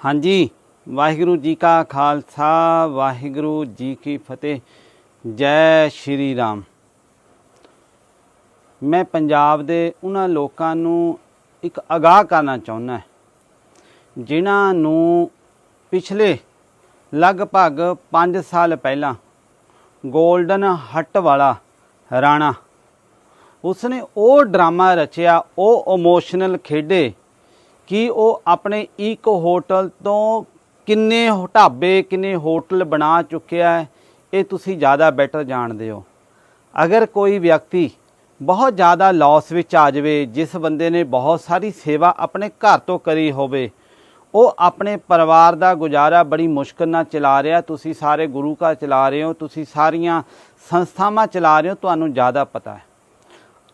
ਹਾਂਜੀ, ਵਾਹਿਗੁਰੂ ਜੀ ਕਾ ਖਾਲਸਾ, ਵਾਹਿਗੁਰੂ ਜੀ ਕੀ ਫਤਿਹ। ਜੈ ਸ਼੍ਰੀ ਰਾਮ। ਮੈਂ ਪੰਜਾਬ ਦੇ ਉਹਨਾਂ ਲੋਕਾਂ ਨੂੰ ਇੱਕ ਅਗਾਹ ਕਰਨਾ ਚਾਹੁੰਦਾ ਜਿਨ੍ਹਾਂ ਨੂੰ ਪਿਛਲੇ ਲਗਭਗ 5 ਸਾਲ ਪਹਿਲਾਂ 골ਡਨ ਹੱਟ ਵਾਲਾ ਰਾਣਾ, ਉਸਨੇ ਉਹ ਡਰਾਮਾ ਰਚਿਆ, ਉਹ ਇਮੋਸ਼ਨਲ ਖੇਡੇ ਕਿ ਉਹ ਆਪਣੇ ਇੱਕ ਹੋਟਲ ਤੋਂ ਕਿੰਨੇ ਢਾਬੇ, ਕਿੰਨੇ ਹੋਟਲ ਬਣਾ ਚੁੱਕਿਆ ਹੈ, ਇਹ ਤੁਸੀਂ ਜ਼ਿਆਦਾ ਬੈਟਰ ਜਾਣਦੇ ਹੋ। ਅਗਰ ਕੋਈ ਵਿਅਕਤੀ ਬਹੁਤ ਜ਼ਿਆਦਾ ਲਾਸ ਵਿੱਚ ਆ ਜਾਵੇ, ਜਿਸ ਬੰਦੇ ਨੇ ਬਹੁਤ ਸਾਰੀ ਸੇਵਾ ਆਪਣੇ ਘਰ ਤੋਂ ਕਰੀ ਹੋਵੇ, ਉਹ ਆਪਣੇ ਪਰਿਵਾਰ ਦਾ ਗੁਜ਼ਾਰਾ ਬੜੀ ਮੁਸ਼ਕਲ ਨਾਲ ਚਲਾ ਰਿਹਾ, ਤੁਸੀਂ ਸਾਰੇ ਗੁਰੂ ਘਰ ਚਲਾ ਰਹੇ ਹੋ, ਤੁਸੀਂ ਸਾਰੀਆਂ ਸੰਸਥਾਵਾਂ ਚਲਾ ਰਹੇ ਹੋ, ਤੁਹਾਨੂੰ ਜ਼ਿਆਦਾ ਪਤਾ ਹੈ।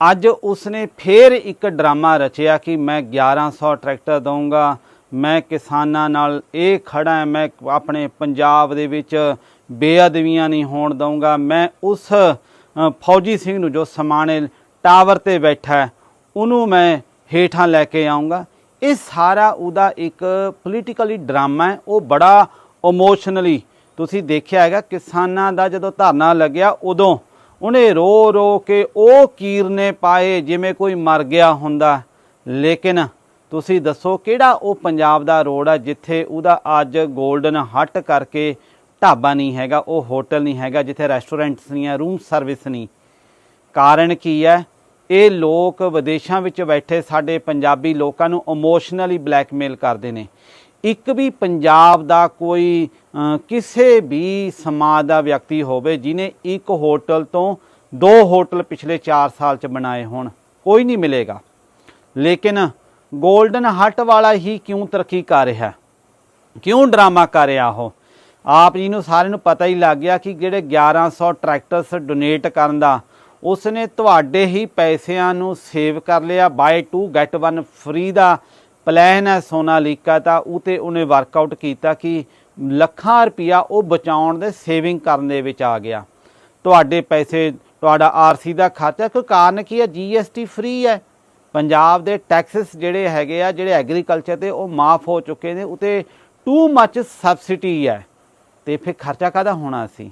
ਅੱਜ ਉਸਨੇ ਫੇਰ ਇੱਕ ਡਰਾਮਾ ਰਚਿਆ ਕਿ ਮੈਂ 1100 ਟਰੈਕਟਰ ਦਊਂਗਾ, ਮੈਂ ਕਿਸਾਨਾਂ ਨਾਲ ਇਹ ਖੜਾ ਮੈਂ ਆਪਣੇ ਪੰਜਾਬ ਦੇ ਵਿੱਚ ਬੇਅਦਬੀਆਂ ਨਹੀਂ ਹੋਣ ਦਊਂਗਾ। ਮੈਂ ਉਸ ਫੌਜੀ ਸਿੰਘ ਨੂੰ ਜੋ ਸਮਾਣੇ ਟਾਵਰ ਤੇ ਬੈਠਾ ਉਹਨੂੰ ਮੈਂ ਹੇਠਾਂ ਲੈ ਕੇ ਆਉਂਗਾ ਇਹ ਸਾਰਾ ਉਹਦਾ ਇੱਕ ਪੋਲੀਟੀਕਲੀ ਡਰਾਮਾ ਹੈ। ਉਹ ਬੜਾ ਇਮੋਸ਼ਨਲੀ ਤੁਸੀਂ ਦੇਖਿਆ ਹੈਗਾ, ਕਿਸਾਨਾਂ ਦਾ ਜਦੋਂ ਧਰਨਾ ਲੱਗਿਆ ਉਦੋਂ ਉਹਨੇ ਰੋ ਰੋ ਕੇ ਉਹ ਕੀਰਨੇ ਪਾਏ ਜਿਵੇਂ ਕੋਈ ਮਰ ਗਿਆ ਹੁੰਦਾ। ਲੇਕਿਨ ਤੁਸੀਂ ਦੱਸੋ ਕਿਹੜਾ ਉਹ ਪੰਜਾਬ ਦਾ ਰੋਡ ਆ ਜਿੱਥੇ ਉਹਦਾ ਅੱਜ 골ਡਨ ਹੱਟ ਕਰਕੇ ਢਾਬਾ ਨਹੀਂ ਹੈਗਾ, ਉਹ ਹੋਟਲ ਨਹੀਂ ਹੈਗਾ, ਜਿੱਥੇ ਰੈਸਟੋਰੈਂਟਸ ਨਹੀਂ ਹੈ ਰੂਮ ਸਰਵਿਸ ਨਹੀਂ। ਕਾਰਨ ਕੀ ਹੈ? ਇਹ ਲੋਕ ਵਿਦੇਸ਼ਾਂ ਵਿੱਚ ਬੈਠੇ ਸਾਡੇ ਪੰਜਾਬੀ ਲੋਕਾਂ ਨੂੰ ਇਮੋਸ਼ਨਲੀ ਬਲੈਕਮੇਲ ਕਰਦੇ ਨੇ। ਇੱਕ ਵੀ ਪੰਜਾਬ ਦਾ ਕੋਈ ਕਿਸੇ ਵੀ ਸਮਾਜ ਦਾ ਵਿਅਕਤੀ ਹੋਵੇ ਜਿਨੇ ਇੱਕ ਹੋਟਲ ਤੋਂ ਦੋ ਹੋਟਲ ਪਿਛਲੇ 4 ਸਾਲ ਚ ਬਣਾਏ ਹੋਣ, ਕੋਈ ਨਹੀਂ ਮਿਲੇਗਾ। ਲੇਕਿਨ 골ਡਨ ਹਟ ਵਾਲਾ ਹੀ ਕਿਉਂ ਤਰੱਕੀ ਕਰ ਰਿਹਾ? ਕਿਉਂ ਡਰਾਮਾ ਕਰ ਰਿਹਾ ਉਹ? ਆਪ ਜੀ ਨੂੰ ਸਾਰਿਆਂ ਨੂੰ ਪਤਾ ਹੀ ਲੱਗ ਗਿਆ ਕਿ ਜਿਹੜੇ 1100 ਟਰੈਕਟਰਸ ਡੋਨੇਟ ਕਰਨ ਦਾ, ਉਸਨੇ ਤੁਹਾਡੇ ਹੀ ਪੈਸਿਆਂ ਨੂੰ ਸੇਵ ਕਰ ਲਿਆ ਬਾਏ 2 ਗੈਟ 1 ਫ੍ਰੀ ਦਾ ਪਲਾਨ ਹੈ ਸੋਨਾਲੀਕਾ ਦਾ ਉਹ ਤੇ ਉਹਨੇ ਵਰਕਆਊਟ ਕੀਤਾ ਕਿ ਲੱਖਾਂ ਰੁਪਇਆ ਉਹ ਬਚਾਉਣ ਦੇ ਸੇਵਿੰਗ ਕਰਨ ਦੇ ਵਿੱਚ ਆ ਗਿਆ। ਤੁਹਾਡੇ ਪੈਸੇ, ਤੁਹਾਡਾ ਆਰਸੀ ਦਾ ਖਾਤਾ ਕੋਈ ਕਾਰਨ ਕੀ ਹੈ? ਜੀਐਸਟੀ ਫ੍ਰੀ ਹੈ। ਪੰਜਾਬ ਦੇ ਟੈਕਸਸ ਜਿਹੜੇ ਹੈਗੇ ਆ, ਜਿਹੜੇ ਐਗਰੀਕਲਚਰ ਤੇ ਉਹ ਮਾਫ ਹੋ ਚੁੱਕੇ ਨੇ, ਉਤੇ ਟੂ ਮੱਚ ਸਬਸਿਡੀ ਹੈ। ਤੇ ਫਿਰ ਖਰਚਾ ਕਾਦਾ ਹੋਣਾ ਸੀ?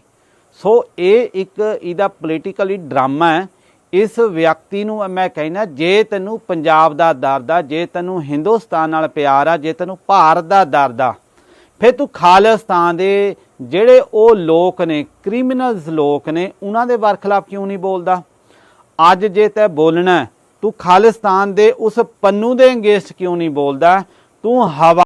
ਸੋ ਇਹ ਇੱਕ, ਇਹਦਾ ਪੋਲੀਟੀਕਲੀ ਡਰਾਮਾ ਹੈ। ਇਸ ਵਿਅਕਤੀ ਨੂੰ ਮੈਂ ਕਹਿਣਾ ਜੇ ਤੈਨੂੰ ਪੰਜਾਬ ਦਾ ਦਰਦ ਆ, ਜੇ ਤੈਨੂੰ ਹਿੰਦੁਸਤਾਨ ਨਾਲ ਪਿਆਰ ਆ, ਜੇ ਤੈਨੂੰ ਭਾਰਤ ਦਾ ਦਰਦ ਆ, ਫਿਰ ਤੂੰ ਖਾਲਿਸਤਾਨ ਦੇ ਜਿਹੜੇ ਉਹ ਲੋਕ ਨੇ ਕ੍ਰਿਮੀਨਲਸ ਲੋਕ ਨੇ, ਉਹਨਾਂ ਦੇ ਵਰਖਲਾਫ ਕਿਉਂ ਨਹੀਂ ਬੋਲਦਾ? ਅੱਜ ਜੇ ਤੈ ਬੋਲਣਾ, ਤੂੰ ਖਾਲਿਸਤਾਨ ਦੇ ਉਸ ਪੰਨੂ ਦੇ ਅੰਗੇਸਟ ਕਿਉਂ ਨਹੀਂ ਬੋਲਦਾ? ਤੂੰ ਹਵਾ